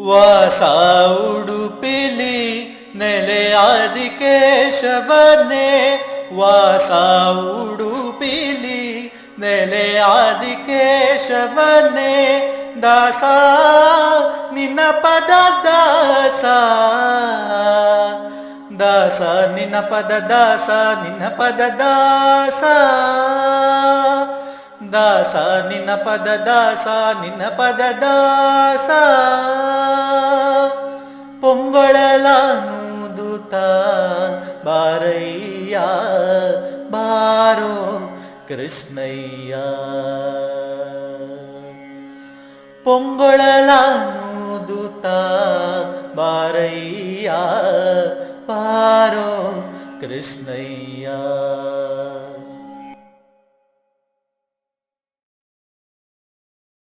ವಾಸ ಉಡುಪಿಲಿ ನೆಲೆ ಆದಿಕೇಶವನೇ ವಾಸ ಉಡುಪಿಲಿ ನೆಲೆ ಆದಿಕೇಶವನೇ ದಾಸ ನಿನ್ನ ಪದ ದಾಸ ದಾಸ ನಿನ್ನ ಪದ ದಾಸ ನಿನ್ನ ಪದ ದಾಸ ದಾಸ ನಿನ್ನ ಪದ ದಾಸ ನಿನ್ನ ಪದ ದಾಸ ಬಳಲಾನುದುತ ಬಾರಯ್ಯ ಬಾರೋ ಕೃಷ್ಣಯ್ಯ. ಪೊಂಗೊಳಲಾನುದುತ ಬಾರಯ್ಯ ಪಾರೋ ಕೃಷ್ಣಯ್ಯ.